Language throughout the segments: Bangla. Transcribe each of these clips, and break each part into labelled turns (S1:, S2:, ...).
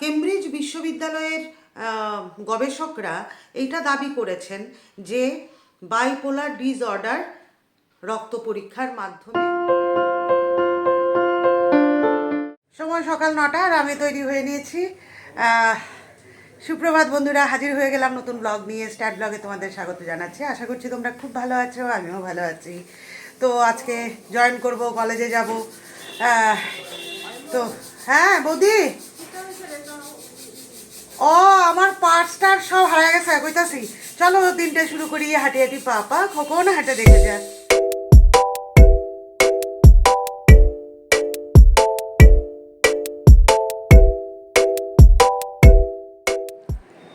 S1: কেমব্রিজ বিশ্ববিদ্যালয়ের গবেষকরা এইটা দাবি করেছেন যে বাইপোলার ডিসঅর্ডার রক্ত পরীক্ষার মাধ্যমে। সময় সকাল নটা আর আমি তৈরি হয়ে নিয়েছি। সুপ্রভাত বন্ধুরা, হাজির হয়ে গেলাম নতুন ব্লগ নিয়ে। স্টার্ট ব্লগে তোমাদের স্বাগত জানাচ্ছি। আশা করছি তোমরা খুব ভালো আছো, আমিও ভালো আছি। তো আজকে জয়েন করব কলেজে যাব। তো হ্যাঁ বৌদি? ও, আমার পার্সটার সব হারিয়ে গেছে, কইতাছি। চলো দিনটা শুরু করি, হাঁটি হাঁটি পাপা কখন হাঁটে দেখে যা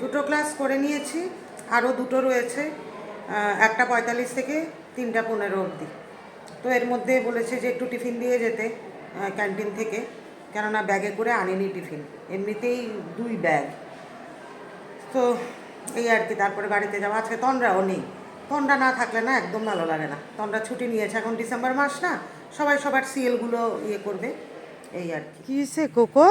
S1: দুটো ক্লাস করে নিয়েছি, আরও দুটো রয়েছে একটা পঁয়তাল্লিশ থেকে তিনটা পনেরো অবধি। তো এর মধ্যে বলেছে যে একটু টিফিন দিয়ে যেতে ক্যান্টিন থেকে, কেননা ব্যাগে করে আনেনি টিফিন। এমনিতেই দুই ব্যাগ। তো এই আর কি, তারপরে বাড়িতে যাব। আজকে তন্দ্রাও নেই। তন্দ্রা না থাকলে না একদম ভালো লাগে না। তন্দ্রা ছুটি নিয়েছে, এখন ডিসেম্বর মাস না, সবাই সবার সিএলগুলো ইয়ে করবে। এই আর কি। সে কোকো?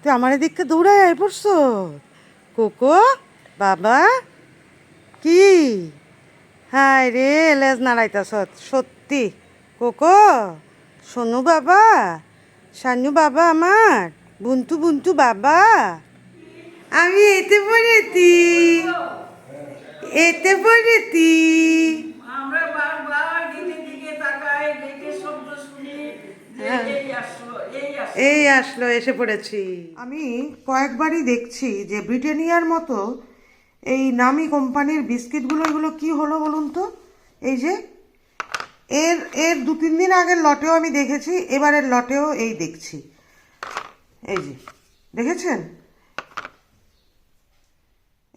S1: তুই আমার এদিককে দৌড়ায় আয় পড়ছো? কোকো? বাবা? কি? হায় রে, লেজ নাড়াইতাছ। সত্যি? কোকো? সোনু বাবা সানু বাবা আমার বুন্টু বুন্টু বাবা। আমি এতে পড়েছি। এতে পড়েছি।
S2: আমরা বারবার গেটের দিকে তাকাই গেটের শব্দ শুনি এই আসলো। এই আসলো
S1: এসে পড়েছি। আমি কয়েকবারই দেখছি যে ব্রিটানিয়ার মতো এই নামি কোম্পানির বিস্কিটগুলো এগুলো কি হলো বলুন তো? এই যে এর এর দু তিন দিন আগের লটেও আমি দেখেছি এবারের লটেও এই দেখছি। এই যে দেখেছেন?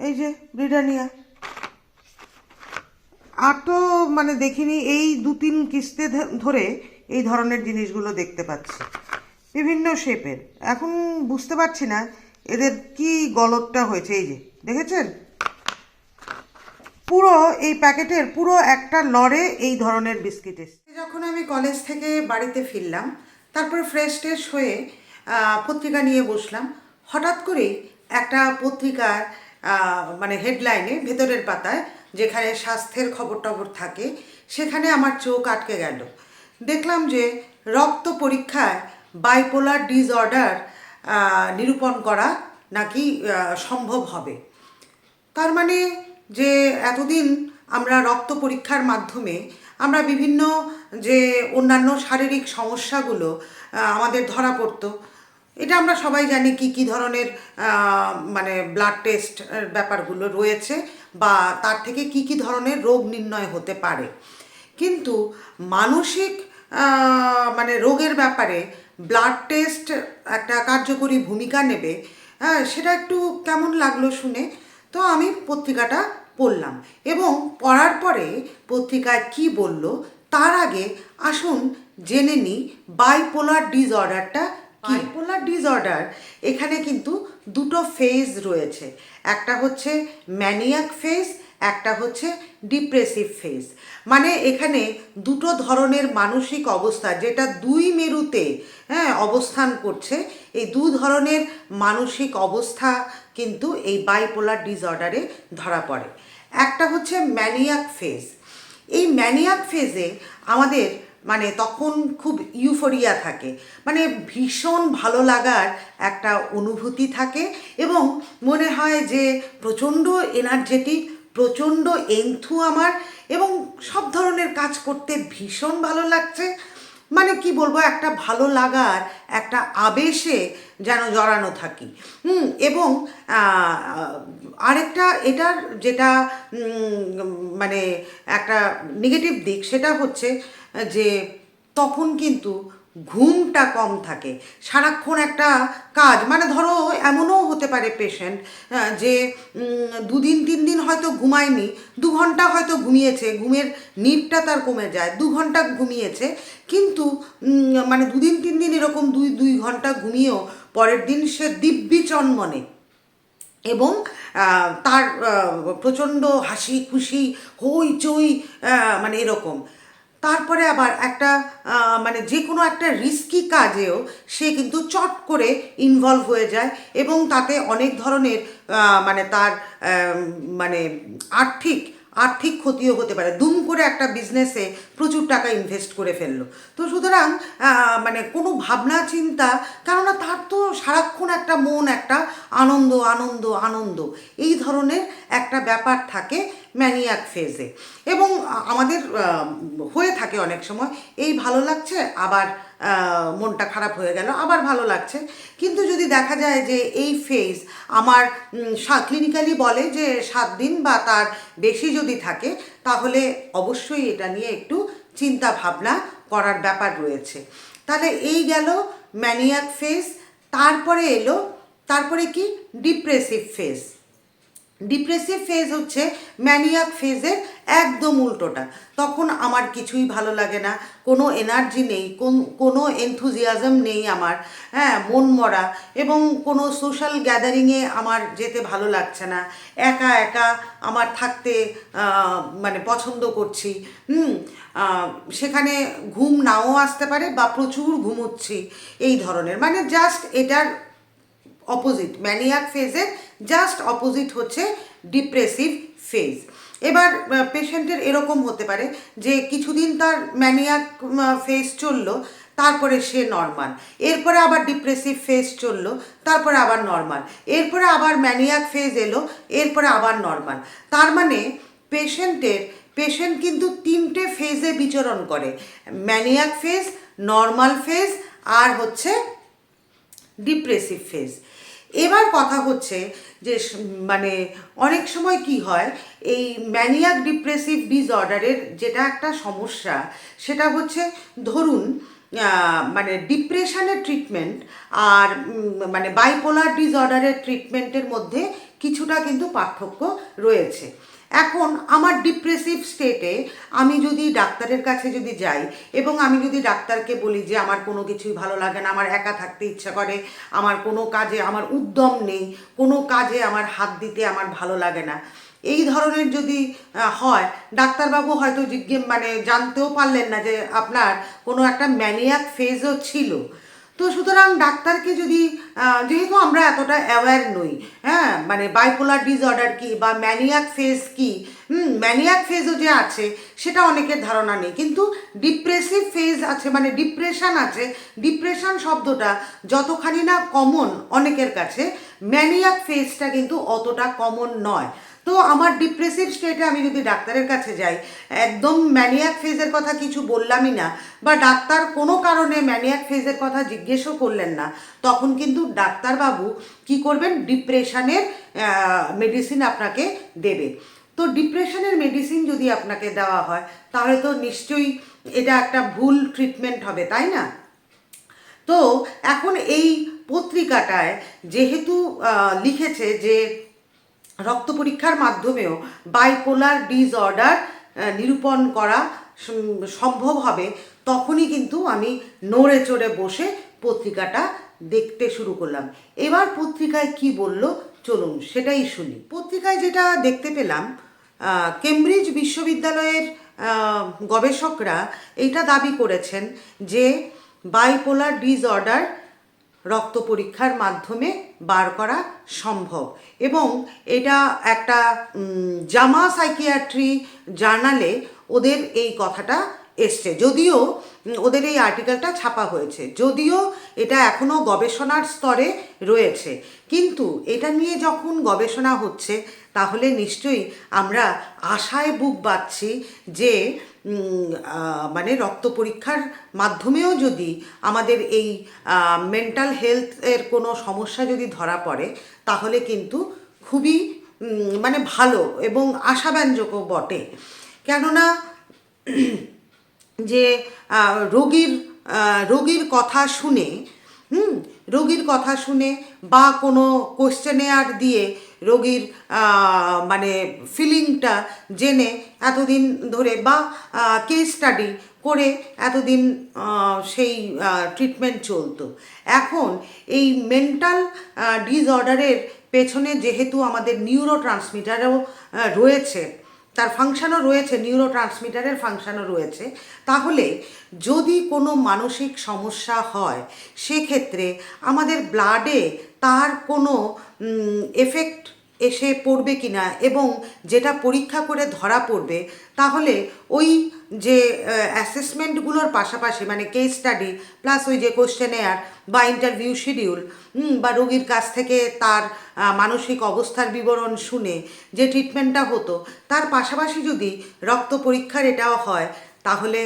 S1: এই যে ব্রিটানিয়া আর তো মানে দেখিনি, এই দু তিন কিস্তে ধরে এই ধরনের জিনিসগুলো দেখতে পাচ্ছি। বিভিন্ন শেপের এখন বুঝতে পারছি না এদের কি গলতটা হয়েছে, এই যে, দেখেছেন? পুরো এই প্যাকেটের পুরো একটা লড়ে এই ধরনের বিস্কিট এসছে। যখন আমি কলেজ থেকে বাড়িতে ফিরলাম, তারপরে ফ্রেশ ট্রেশ হয়ে পত্রিকা নিয়ে বসলাম, হঠাৎ করেই একটা পত্রিকার মানে হেডলাইনে, ভেতরের পাতায়, যেখানে স্বাস্থ্যের খবর টবর থাকে, সেখানে আমার চোখ আটকে গেল। দেখলাম যে রক্ত পরীক্ষায় বাইপোলার ডিসঅর্ডার নিরূপণ করা নাকি সম্ভব হবে। তার মানে যে এতদিন আমরা রক্ত পরীক্ষার মাধ্যমে আমরা বিভিন্ন যে অন্যান্য শারীরিক সমস্যাগুলো আমাদের ধরা পড়তো এটা আমরা সবাই জানি কি কি ধরনের মানে ব্লাড টেস্ট ব্যাপারগুলো রয়েছে বা তার থেকে কি কি ধরনের রোগ নির্ণয় হতে পারে। কিন্তু মানসিক মানে রোগের ব্যাপারে ব্লাড টেস্ট একটা কার্যকরী ভূমিকা নেবে হ্যাঁ সেটা একটু কেমন লাগল শুনে তো আমি পত্রিকাটা পড়লাম। এবং পড়ার পরে পত্রিকায় কি বলল, তার আগে আসুন জেনে নিই বাইপোলার ডিসঅর্ডারটা বাইপোলার ডিসঅর্ডার এখানে কিন্তু দুটো ফেজ রয়েছে। একটা হচ্ছে ম্যানিয়াক ফেজ একটা হচ্ছে ডিপ্রেসিভ ফেজ মানে এখানে দুটো ধরনের মানসিক অবস্থা, যেটা দুই মেরুতে হ্যাঁ অবস্থান করছে, এই দু ধরনের মানসিক অবস্থা কিন্তু এই বাইপোলার ডিসঅর্ডারে ধরা পড়ে। একটা হচ্ছে ম্যানিয়াক ফেজ এই ম্যানিয়াক ফেজে আমাদের মানে তখন খুব ইউফোরিয়া থাকে। মানে ভীষণ ভালো লাগার একটা অনুভূতি থাকে এবং মনে হয় যে প্রচণ্ড এনার্জেটিক প্রচণ্ড এন্থু আমার এবং সব ধরনের কাজ করতে ভীষণ ভালো লাগছে। মানে কি বলব, একটা ভালো লাগার, একটা আবেশে যেন জড়ানো থাকি। হুম, এবং আরেকটা এটার যেটা মানে একটা নেগেটিভ দিক সেটা হচ্ছে যে তখন কিন্তু ঘুমটা কম থাকে। সারাক্ষণ একটা কাজ মানে ধরো এমনও হতে পারে পেশেন্ট যে দুদিন তিন দিন হয়তো ঘুমায়নি, দু ঘণ্টা হয়তো ঘুমিয়েছে, ঘুমের নিটটা তার কমে যায়, দু ঘণ্টা ঘুমিয়েছে, কিন্তু মানে দুদিন তিন দিন এরকম দুই দুই ঘণ্টা ঘুমিয়েও পরের দিন সে দিব্যি চনমনে। এবং তার প্রচণ্ড হাসি খুশি হইচই মানে এরকম। তারপরে আবার একটা মানে যে কোনো একটা রিস্কি কাজেও সে কিন্তু চট করে ইনভলভ হয়ে যায় এবং তাতে অনেক ধরনের মানে তার মানে আর্থিক আর্থিক ক্ষতিও হতে পারে। দুম করে একটা বিজনেসে প্রচুর টাকা ইনভেস্ট করে ফেলল। তো সুতরাং মানে কোনো ভাবনা, চিন্তা, কেননা তার তো সারাক্ষণ একটা মন, একটা আনন্দ আনন্দ আনন্দ, এই ধরনের একটা ব্যাপার থাকে। ম্যানিয়াক ফেজে। এবং আমাদের হয়ে থাকে অনেক সময়, এই ভালো লাগছে, আবার মনটা খারাপ হয়ে গেল, আবার ভালো লাগছে। কিন্তু যদি দেখা যায় যে এই ফেজ আমার ক্লিনিক্যালি বলে যে সাত দিন বা তার বেশি যদি থাকে, তাহলে অবশ্যই এটা নিয়ে একটু চিন্তা ভাবনা করার ব্যাপার রয়েছে। তাহলে এই গেল ম্যানিয়াক ফেজ, তারপরে এলো, তারপরে কি? Depressive phase. ডিপ্রেসিভ ফেজ হচ্ছে ম্যানিয়াক ফেজের একদম উল্টোটা। তখন আমার কিছুই ভালো লাগে না। কোনো এনার্জি নেই, কোন- কোনো এনথুজিয়াজম নেই আমার। হ্যাঁ মন মরা এবং কোনো সোশ্যাল গ্যাদারিংয়ে আমার যেতে ভালো লাগছে না। একা একা আমার থাকতে মানে পছন্দ করছি। হুম সেখানে ঘুম নাও আসতে পারে বা প্রচুর ঘুমোচ্ছি। এই ধরনের। মানে জাস্ট এটার অপোজিট ম্যানিয়াক ফেজের জাস্ট অপোজিট হচ্ছে ডিপ্রেসিভ ফেজ এবার পেশেন্টের এরকম হতে পারে যে কিছুদিন তার ম্যানিয়াক ফেজ চলল, তারপরে সে নর্মাল এরপরে আবার ডিপ্রেসিভ ফেজ চলল, তারপরে আবার নর্মাল এরপরে আবার ম্যানিয়াক ফেজ এলো, এরপরে আবার নর্মাল তার মানে পেশেন্টের পেশেন্ট কিন্তু তিনটে ফেজে বিচরণ করে ম্যানিয়াক ফেজ নর্মাল ফেজ আর হচ্ছে ডিপ্রেসিভ ফেজ এবার কথা হচ্ছে যে মানে অনেক সময় কি হয়, এই ম্যানিয়াক ডিপ্রেসিভ ডিসঅর্ডারের যেটা একটা সমস্যা, সেটা হচ্ছে ধরুন মানে ডিপ্রেশনের ট্রিটমেন্ট আর মানে বাইপোলার ডিসঅর্ডারের ট্রিটমেন্টের মধ্যে কিছুটা কিন্তু পার্থক্য রয়েছে। এখন আমার ডিপ্রেসিভ স্টেটে আমি যদি ডাক্তারের কাছে যদি যাই এবং আমি যদি ডাক্তারকে বলি যে আমার কোনো কিছুই ভালো লাগে না, আমার একা থাকতে ইচ্ছা করে, আমার কোনো কাজে আমার উদ্যম নেই, কোনো কাজে আমার হাত দিতে আমার ভালো লাগে না, এই ধরনের যদি হয়, ডাক্তারবাবু হয়তো জিজ্ঞে মানে জানতেও পারলেন না যে আপনার কোনো একটা ম্যানিয়াক ফেজও ছিল। তো সুতরাং ডাক্তারকে যদি যেহেতু আমরা এতটা অ্যাওয়্যার নই হ্যাঁ মানে বাইপোলার ডিসঅর্ডার কি বা ম্যানিয়াক ফেজ কি, হুম ম্যানিয়াক ফেজও যে আছে, সেটা অনেকের ধারণা নেই। কিন্তু ডিপ্রেসিভ ফেজ আছে মানে ডিপ্রেশন আছে ডিপ্রেশন শব্দটা যতখানি না কমন অনেকের কাছে ম্যানিয়াক ফেজটা কিন্তু অতটা কমন নয়। তো আমার ডিপ্রেসিভ স্টেটে আমি যদি ডাক্তারের কাছে যাই, একদম ম্যানিয়াক ফেজের কথা কিছু বললামই না, বা ডাক্তার কোনো কারণে ম্যানিয়াক ফেজের কথা জিজ্ঞেসও করলেন না, তখন কিন্তু ডাক্তারবাবু কি করবেন? ডিপ্রেশনের মেডিসিন আপনাকে দেবে। তো ডিপ্রেশনের মেডিসিন যদি আপনাকে দেওয়া হয়, তাহলে তো নিশ্চয়ই এটা একটা ভুল ট্রিটমেন্ট হবে, তাই না? তো এখন এই পত্রিকাটায় যেহেতু লিখেছে যে রক্ত পরীক্ষার মাধ্যমেও বাইপোলার ডিসঅর্ডার নিরূপণ করা সম্ভব হবে, তখনই কিন্তু আমি নড়ে চড়ে বসে পত্রিকাটা দেখতে শুরু করলাম। এবার পত্রিকায় কি বলল? চলুন সেটাই শুনি। পত্রিকায় যেটা দেখতে পেলাম কেমব্রিজ বিশ্ববিদ্যালয়ের গবেষকরা এটা দাবি করেছেন যে বাইপোলার ডিসঅর্ডার রক্ত পরীক্ষার মাধ্যমে বার করা সম্ভব। এবং এটা একটা জামা সাইকিয়াট্রি জার্নালে ওদের এই কথাটা এসছে। যদিও ওদের এই আর্টিকেলটা ছাপা হয়েছে। যদিও এটা এখনও গবেষণার স্তরে রয়েছে। কিন্তু এটা নিয়ে যখন গবেষণা হচ্ছে, তাহলে নিশ্চয়ই আমরা আশায় বুক বাঁধছি যে মানে রক্ত পরীক্ষার মাধ্যমেও যদি আমাদের এই মেন্টাল হেলথের কোনো সমস্যা যদি ধরা পড়ে, তাহলে কিন্তু খুবই মানে ভালো এবং আশাব্যঞ্জকও বটে। কেননা যে রোগীর রোগীর কথা শুনে, হুম, রোগীর কথা শুনে বা কোনো কোশ্চেনেয়ার দিয়ে রোগীর মানে ফিলিংটা জেনে এতদিন ধরে বা কেস স্টাডি করে এতদিন সেই ট্রিটমেন্ট চলতো। এখন এই মেন্টাল ডিসঅর্ডারের পেছনে যেহেতু আমাদের নিউরো ট্রান্সমিটারও রয়েছে তার ফাংশানও রয়েছে নিউরো ট্রান্সমিটারের ফাংশানও রয়েছে। তাহলে যদি কোনো মানসিক সমস্যা হয়, সেক্ষেত্রে আমাদের ব্লাডে তার কোনো এফেক্ট এসে পড়বে কিনা এবং যেটা পরীক্ষা করে ধরা পড়বে, তাহলে ওই যে অ্যাসেসমেন্টগুলোর পাশাপাশি মানে কেস স্টাডি প্লাস ওই যে কোশ্চেনেয়ার বা ইন্টারভিউ শিডিউল বা রোগীর কাছ থেকে তার মানসিক অবস্থার বিবরণ শুনে যে ট্রিটমেন্টটা হতো, তার পাশাপাশি যদি রক্ত পরীক্ষার এটাও হয়, তাহলে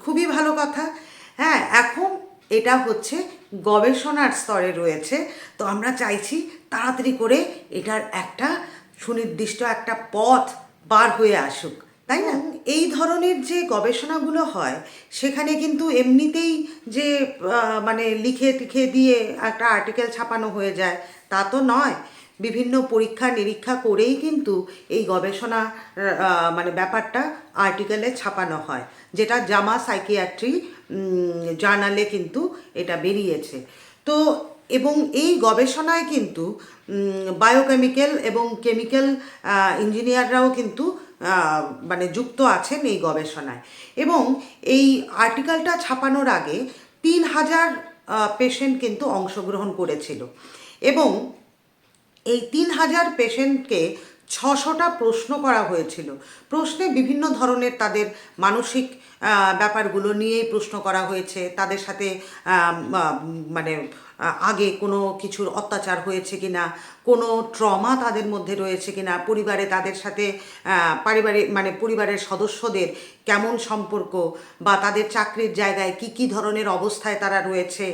S1: খুবই ভালো কথা। হ্যাঁ এখন এটা হচ্ছে গবেষণার স্তরে রয়েছে, তো আমরা চাইছি তাড়াতাড়ি করে এটার একটা সুনির্দিষ্ট একটা পথ বার হয়ে আসুক। তাই না? এই ধরনের যে গবেষণাগুলো হয়, সেখানে কিন্তু এমনিতেই যে মানে লিখে টিখে দিয়ে একটা আর্টিকেল ছাপানো হয়ে যায়, তা তো নয়। বিভিন্ন পরীক্ষা নিরীক্ষা করেই কিন্তু এই গবেষণা মানে ব্যাপারটা আর্টিকেলে ছাপানো হয়, যেটা জামা সাইকিয়াট্রি জার্নালে কিন্তু এটা বেরিয়েছে। তো এবং এই গবেষণায় কিন্তু বায়োকেমিক্যাল এবং কেমিক্যাল ইঞ্জিনিয়াররাও কিন্তু মানে যুক্ত আছেন এই গবেষণায়। এবং এই আর্টিকেলটা ছাপানোর আগে তিন হাজার পেশেন্ট কিন্তু অংশগ্রহণ করেছিল। এবং এই তিন হাজার পেশেন্টকে ছশোটা প্রশ্ন করা হয়েছিল। প্রশ্নে বিভিন্ন ধরনের তাদের মানসিক ব্যাপারগুলো নিয়েই প্রশ্ন করা হয়েছে। তাদের সাথে মানে আগে কোনো কিছুর অত্যাচার হয়েছে কিনা, কোনো ট্রমা তাদের মধ্যে রয়েছে কি না পরিবারে তাদের সাথে পারিবারিক মানে পরিবারের সদস্যদের কেমন সম্পর্ক বা তাদের চাকরির জায়গায় কি কি ধরনের অবস্থায় তারা রয়েছে।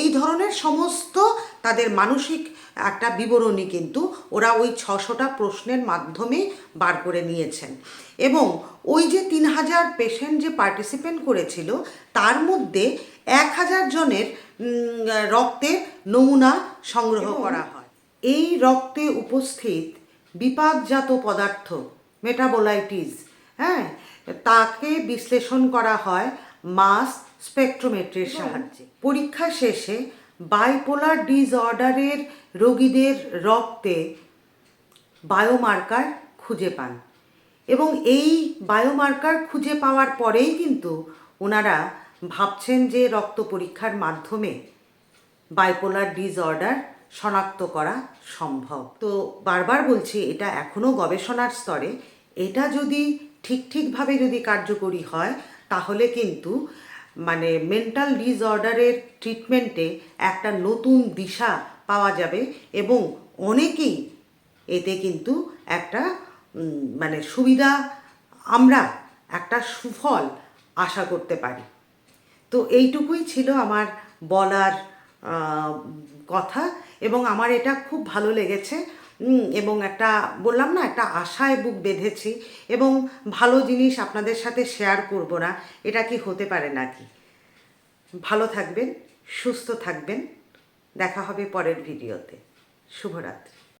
S1: এই ধরনের সমস্ত তাদের মানসিক একটা বিবরণী কিন্তু ওরা ওই ছশোটা প্রশ্নের মাধ্যমে বার করে নিয়েছেন। এবং ওই যে তিন হাজার পেশেন্ট যে পার্টিসিপেন্ট করেছিল তার মধ্যে এক হাজার জনের উম, রক্তের নমুনা সংগ্রহ করা হয়। এই রক্তে উপস্থিত বিপাকজাত পদার্থ মেটাবোলাইটিস হ্যাঁ তাকে বিশ্লেষণ করা হয় মাস স্পেকট্রোমেট্রির সাহায্যে। পরীক্ষা শেষে বাইপোলার ডিসঅর্ডারের রোগীদের রক্তে বায়োমার্কার খুঁজে পান। এবং এই বায়োমার্কার খুঁজে পাওয়ার পরেই কিন্তু ওনারা ভাবছেন যে রক্ত পরীক্ষার মাধ্যমে বাইপোলার ডিসঅর্ডার শনাক্ত করা সম্ভব। তো বারবার বলছি, এটা এখনও গবেষণার স্তরে। এটা যদি ঠিক ঠিকভাবে যদি কার্যকরী হয়, তাহলে কিন্তু মানে মেন্টাল ডিসঅর্ডারের ট্রিটমেন্টে একটা নতুন দিশা পাওয়া যাবে এবং অনেকেই এতে কিন্তু একটা মানে সুবিধা, আমরা একটা সুফল আশা করতে পারি। তো এইটুকুই ছিল আমার বলার কথা এবং আমার এটা খুব ভালো লেগেছে। এবং একটা, বললাম না, একটা আশায় বুক বেঁধেছি এবং ভালো জিনিস আপনাদের সাথে শেয়ার করব না, এটা কি হতে পারে নাকি? ভালো থাকবেন, সুস্থ থাকবেন, দেখা হবে পরের ভিডিওতে শুভরাত্রি।